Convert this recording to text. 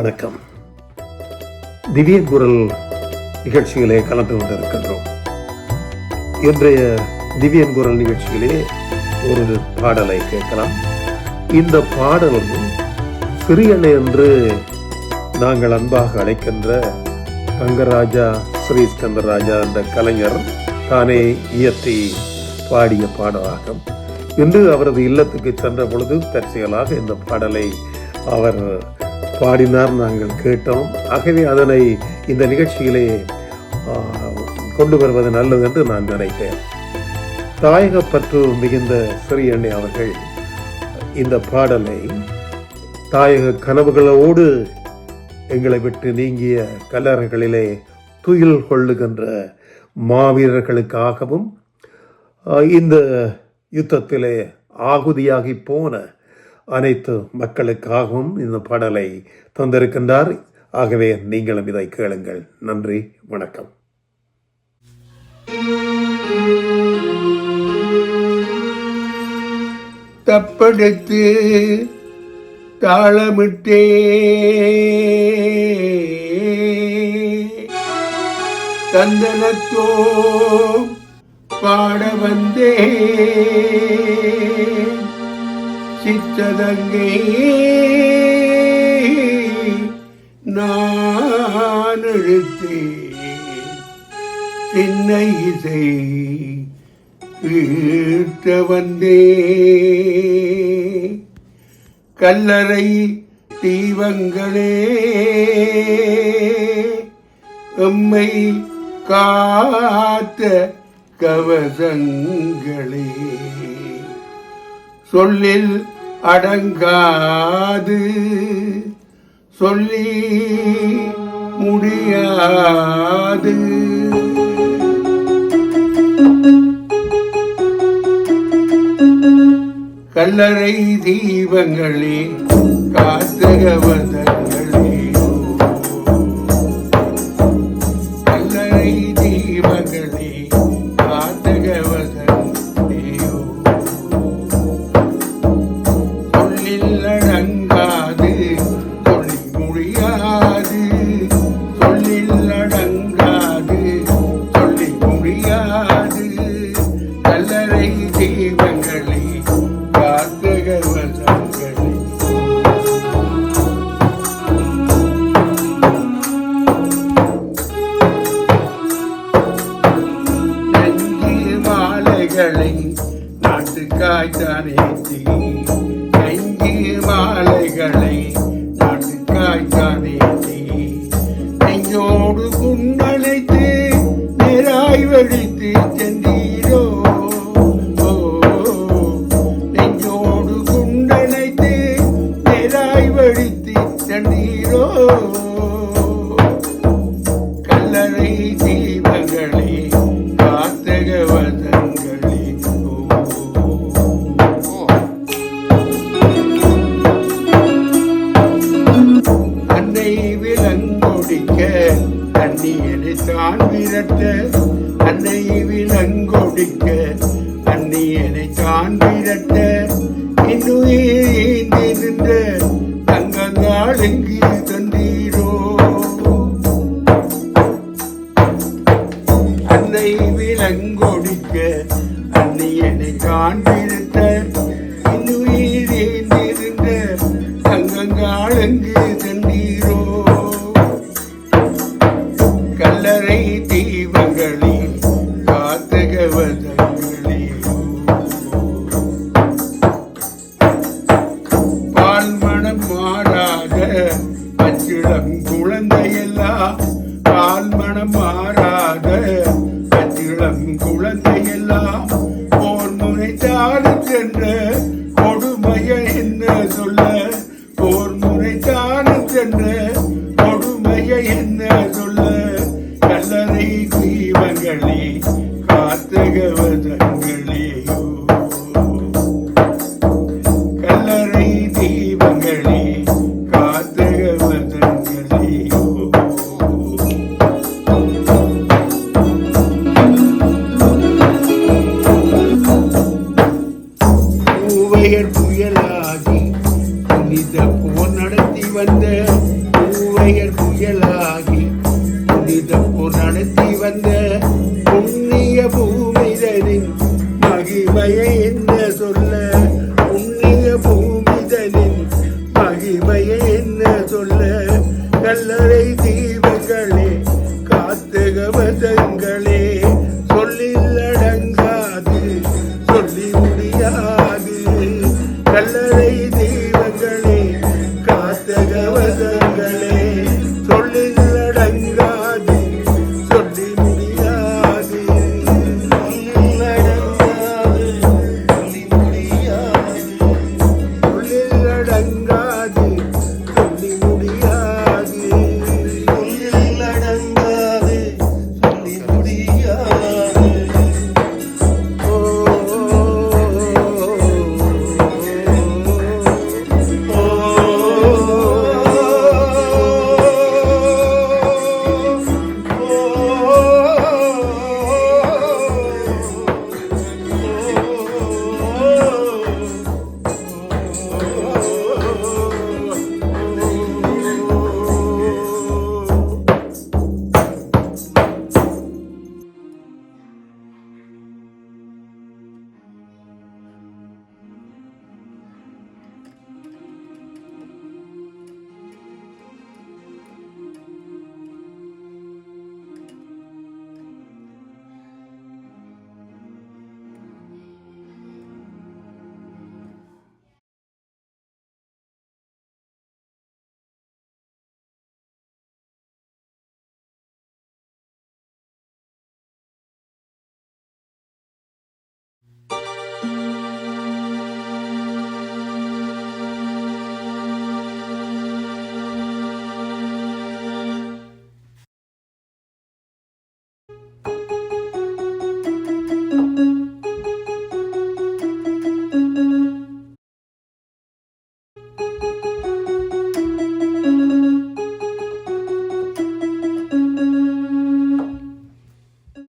வணக்கம். திவ்ய குரல் நிகழ்ச்சியிலே கலந்து கொண்டிருக்கின்றோம். இன்றைய திவ்யன் குரல் நிகழ்ச்சியிலே ஒரு பாடலை கேட்கலாம். இந்த பாடல் சிறியண்ணை என்று நாங்கள் அன்பாக அழைக்கின்ற தங்கராஜா ஸ்ரீ ஸ்கந்தராஜா என்ற கலைஞர் தானே இயற்றி பாடிய பாடலாகும். இன்று அவரது இல்லத்துக்கு சென்ற பொழுது தற்செயலாக இந்த பாடலை அவர் பாடினார் நாங்கள் கேட்டோம். ஆகவே அதனை இந்த நிகழ்ச்சியிலே கொண்டு வருவது நல்லது என்று நான் நினைத்தேன். தாயகப்பற்று மிகுந்த சிறியண்ணே அவர்கள் இந்த பாடலை தாயக கனவுகளோடு எங்களை விட்டு நீங்கிய கல்லறைகளிலே துயில் கொள்ளுகின்ற மாவீரர்களுக்காகவும் இந்த யுத்தத்திலே ஆகுதியாகி போன அனைத்து மக்களுக்காகவும் இந்த பாடலை தந்திருக்கின்றார். ஆகவே நீங்களும் இதை கேளுங்கள். நன்றி வணக்கம். தப்படுத்து தாளமிட்டே. தந்தனத்தோ பாட வந்தே. சித்ததங்கே நான் எழுத்தே சின்ன இசை ஈட்ட வந்தே. கல்லறை தீபங்களே எம்மை காத்த கவசங்களே. சொல்லில் அடங்காது. சொல்லி முடியாது. கல்லறை தீபங்களே காத்தகவதங்களே வந்தங்கள் சொல்லில் அடங்காது சொல்லி முடியாது சொல்லில் அடங்காது சொல்லி முடியாது கல்லறை தீபங்களே காத்தகவதங்களே நெஞ்சு மாலைகளை நாட்டுக்காய் தானேத்தி மாலைகளை நாட்டுக்காய் நெஞ்சோடு குண்டழைத்து நிறாய் வழி விலங்கொடிக்க அந்நியனை தான் விரட்ட இன்னுயிர் நின்ற தங்கங்கால் எங்கு தந்தீரோ? அன்னை விலங்கொடிக்க அன்னியனை காண்பிருத்த இன்னுயிரிருந்த வந்த புண்ணிய பூமிதனின் மகிமையை என்ன சொல்ல? புண்ணிய பூமிதனின் மகிமையை என்ன சொல்ல? கல்லறை தீபங்களே காத்தகவதங்களே சொல்லில் Música